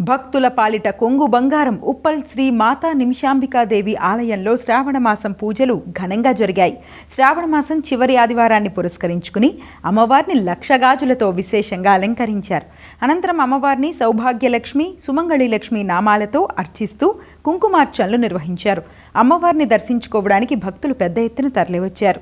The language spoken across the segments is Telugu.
భక్తుల పాలిట కొంగు బంగారం ఉప్పల్ శ్రీ మాతా నిమిషాంబికాదేవి ఆలయంలో శ్రావణ మాసం పూజలు ఘనంగా జరిగాయి. శ్రావణ మాసం చివరి ఆదివారాన్ని పురస్కరించుకుని అమ్మవారిని లక్ష గాజులతో విశేషంగా అలంకరించారు. అనంతరం అమ్మవారిని సౌభాగ్యలక్ష్మి సుమంగళి లక్ష్మి నామాలతో అర్చిస్తూ కుంకుమార్చనలు నిర్వహించారు. అమ్మవారిని దర్శించుకోవడానికి భక్తులు పెద్ద ఎత్తున తరలివచ్చారు.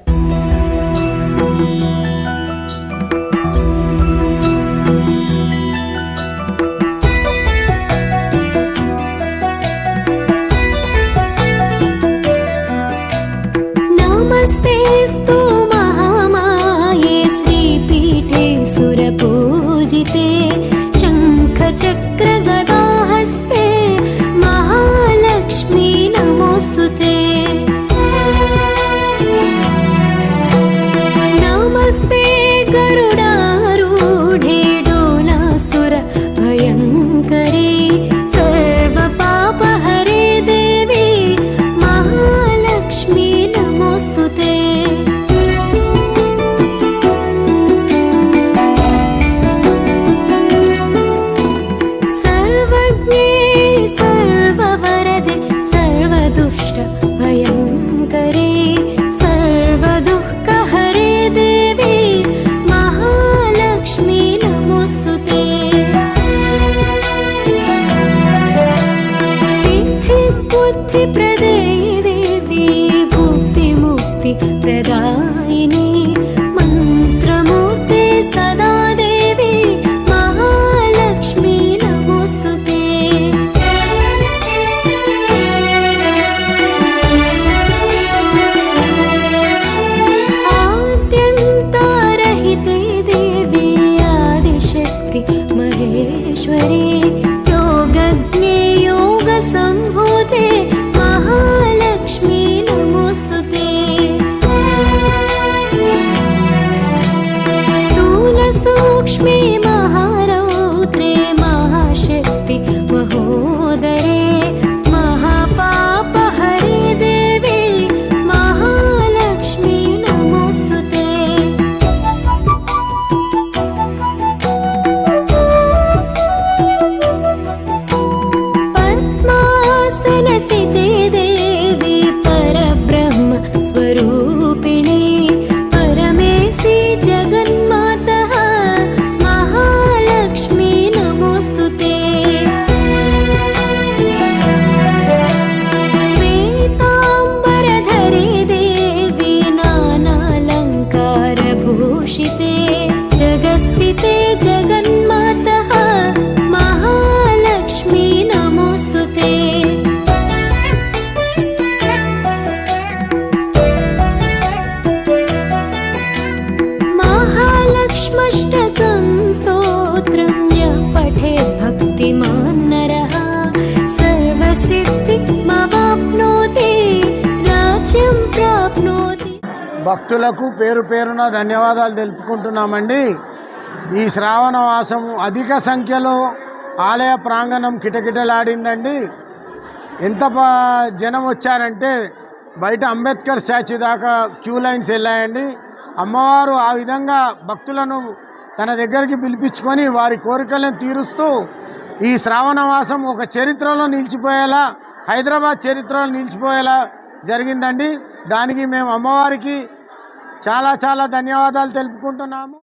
योगज्ञे योगसम्भूते नानालङ्कारभूषिते जगस्थिते जगन्मातः महालक्ष्मी नमोऽस्तु ते। महालक्ष्मष्टकं భక్తులకు పేరు పేరున ధన్యవాదాలు తెలుపుకుంటున్నామండి. ఈ శ్రావణ మాసము అధిక సంఖ్యలో ఆలయ ప్రాంగణం కిటకిటలాడిందండి. ఎంత జనం వచ్చారంటే బయట అంబేద్కర్ స్టాచ్యూ దాకా క్యూ లైన్స్ వెళ్ళాయండి. అమ్మవారు ఆ విధంగా భక్తులను తన దగ్గరికి పిలిపించుకొని వారి కోరికలను తీరుస్తూ ఈ శ్రావణ మాసం ఒక చరిత్రలో నిలిచిపోయేలా హైదరాబాద్ చరిత్రలో నిలిచిపోయేలా జరిగిందండి. దానికి మేము అమ్మవారికి చాలా చాలా ధన్యవాదాలు తెలుపుకుంటున్నాము.